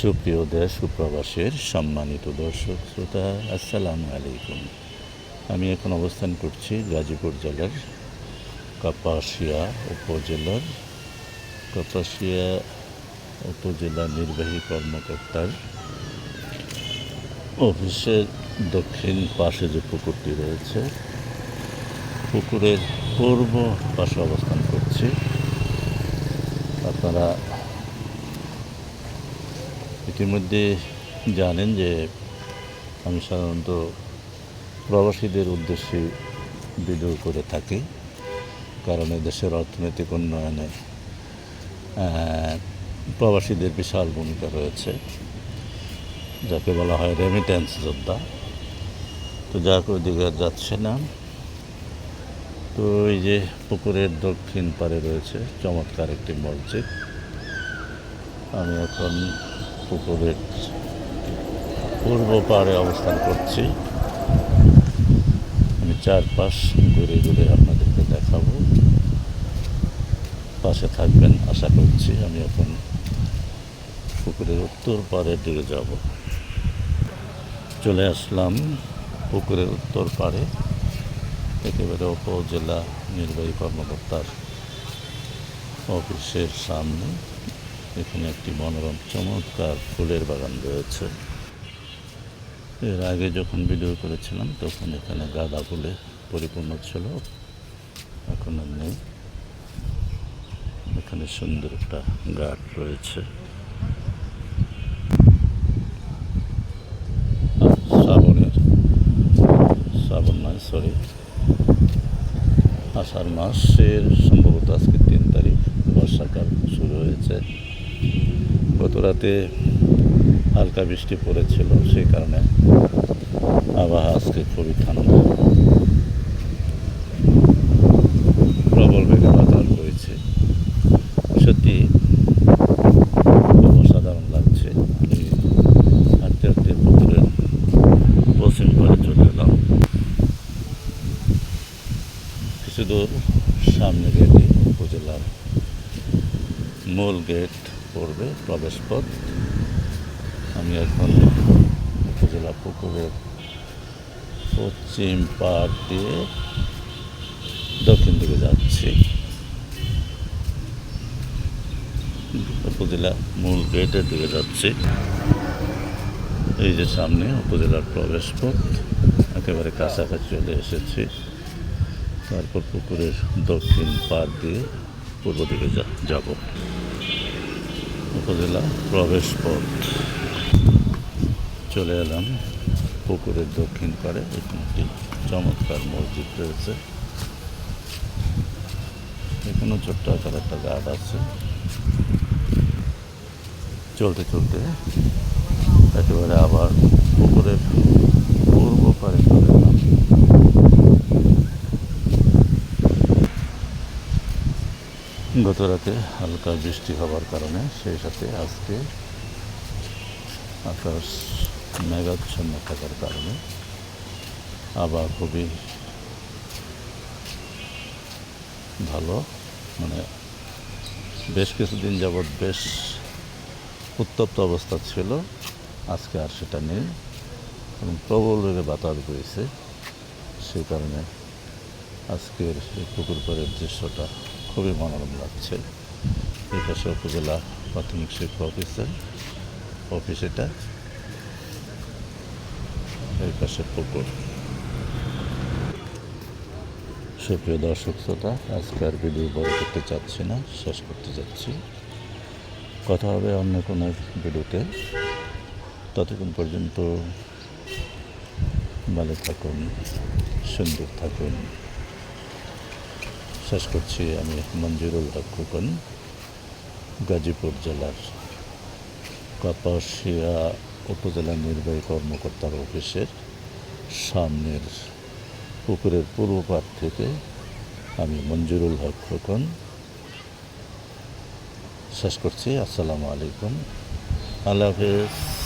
সুপ্রিয় দেশ, সুপ্রবাসের সম্মানিত দর্শক, শ্রোতা, আসসালামু আলাইকুম। আমি এখন অবস্থান করছি গাজীপুর জেলার কাপাসিয়া উপজেলার, কাপাসিয়া উপজেলা নির্বাহী কর্মকর্তার অফিসের দক্ষিণ পাশে যে পুকুরটি রয়েছে, পুকুরের পূর্ব পাশে অবস্থান করছি। আপনারা ইতিমধ্যে জানেন যে আমি সাধারণত প্রবাসীদের উদ্দেশ্যে ভিডিও করে থাকি, কারণ দেশের অর্থনৈতিক উন্নয়নে প্রবাসীদের বিশাল ভূমিকা রয়েছে। যাকে বলা হয় রেমিটেন্স যোদ্ধা। তো যাক, ওইদিকে আর যাচ্ছে না। তো এই যে পুকুরের দক্ষিণ পারে রয়েছে চমৎকার একটি মসজিদ। আমি এখন পুকুরের পূর্ব পাড়ে অবস্থান করছি। আমি চারপাশ ঘুরে ঘুরে আপনাদেরকে দেখাবো। পাশে থাকবেন, আশা করছি আমি এখন পুকুরের উত্তর পাড়ের দিকে যাব। চলে আসলাম পুকুরের উত্তর পাড়ে, একেবারে উপজেলা নির্বাহী কর্মকর্তার অফিসের সামনে। এখানে একটি মনোরম, চমৎকার ফুলের বাগান রয়েছে। এর আগে যখন ভিডিও করেছিলাম, তখন এখানে গাঁদা ফুলে পরিপূর্ণ ছিল। এখন আর নেই। এখানে সুন্দর একটা গাছ রয়েছে। শ্রাবণের, শ্রাবণ নয় সরি আষাঢ় মাসের সম্ভবত আজকে তিন তারিখ, বর্ষাকাল শুরু হয়েছে। গত রাতে হালকা বৃষ্টি পড়েছিল, সেই কারণে আবহাওয়া আজকে খুবই ঠান্ডা। প্রবল বেগে বাতাস বইছে সত্যি অসাধারণ লাগছে। হাঁটতে হাঁটতে পুকুরের পশ্চিম পাড়ে চলে এলাম। কিছু দূর সামনে গেলে উপজেলার মূল গেট পড়বে প্রবেশ পথ আমি এখন উপজেলা পুকুরের পশ্চিম পাড় দিয়ে দক্ষিণ দিকে যাচ্ছি। উপজেলা মূল গেটের দিকে যাচ্ছি। এই যে সামনে উপজেলার প্রবেশ পথ একেবারে কাছাকাছি চলে এসেছি। তারপর পুকুরের দক্ষিণ পাড় দিয়ে পূর্ব দিকে যাব। উপজেলা প্রবেশ পথ। চলে এলাম পুকুরের দক্ষিণ পাড়ে। এখানে একটি চমৎকার মসজিদ রয়েছে। এখানেও ছোট্ট আকার একটা গার্ড আছে। চলতে চলতে একেবারে আবার পুকুরের পূর্ব পাড়ে চলে এলাম গত রাতে হালকা বৃষ্টি হওয়ার কারণে সেই সাথে আজকে আকাশ মেঘাচ্ছন্ন থাকার কারণে আবার খুবই ভালো। মানে বেশ কিছুদিন যাবৎ বেশ উত্তপ্ত অবস্থা ছিল। আজকে আর সেটা নেই। এবং প্রবল বেগে বাতাস বইছে। সেই কারণে আজকের এই পুকুর পাড়ের দৃশ্যটা খুবই মনোরম লাগছে। পাশে উপজেলা প্রাথমিক শিক্ষা অফিসের অফিস এটা। এই পাশে পুকুর। সুপ্রিয় দর্শক শ্রোতা, আজকে আর ভিডিও বড় করতে চাচ্ছি না, শেষ করতে যাচ্ছি। কথা হবে অন্য কোনো ভিডিওতে। ততক্ষণ পর্যন্ত ভালো থাকুন, সুন্দর থাকুন। শেষ করছি আমি মঞ্জুরুল হক খোকন গাজীপুর জেলার কাপাসিয়া উপজেলা নির্বাহী কর্মকর্তার অফিসের সামনের পুকুরের পূর্ব পাড় থেকে আমি মঞ্জুরুল হক খোকন শেষ করছি। আসসালামু আলাইকুম। আল্লাহ হাফেজ।